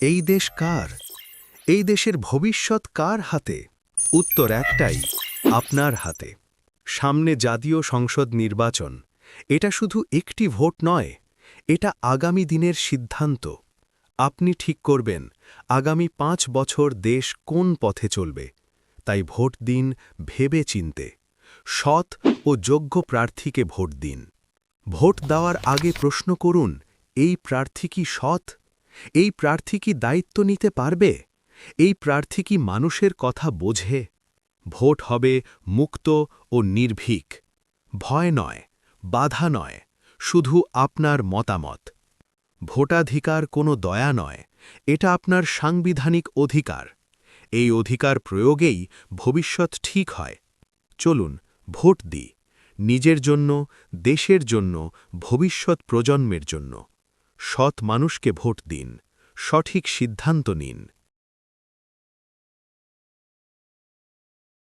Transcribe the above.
এই দেশ কার? এই দেশের ভবিষ্যৎ কার হাতে? উত্তর একটাই, আপনার হাতে। সামনে জাতীয় সংসদ নির্বাচন, এটা শুধু একটি ভোট নয়, এটা আগামী দিনের সিদ্ধান্ত। আপনি ঠিক করবেন, আগামী পাঁচ বছর দেশ কোন পথে চলবে। তাই ভোট দিন ভেবে চিনতে, সৎ ও যোগ্য প্রার্থীকে ভোট দিন। ভোট দেওয়ার আগে প্রশ্ন করুন, এই প্রার্থী কি সৎ? এই প্রার্থী কি দায়িত্ব নিতে পারবে? এই প্রার্থী কি মানুষের কথা বোঝে? ভোট হবে মুক্ত ও নির্ভীক। ভয় নয়, বাধা নয়, শুধু আপনার মতামত। ভোটাধিকার কোনো দয়া নয়, এটা আপনার সাংবিধানিক অধিকার। এই অধিকার প্রয়োগেই ভবিষ্যৎ ঠিক হয়। চলুন, ভোট দিই, নিজের জন্য, দেশের জন্য, ভবিষ্যৎ প্রজন্মের জন্য। সৎ মানুষকে ভোট দিন সঠিক সিদ্ধান্ত নিন।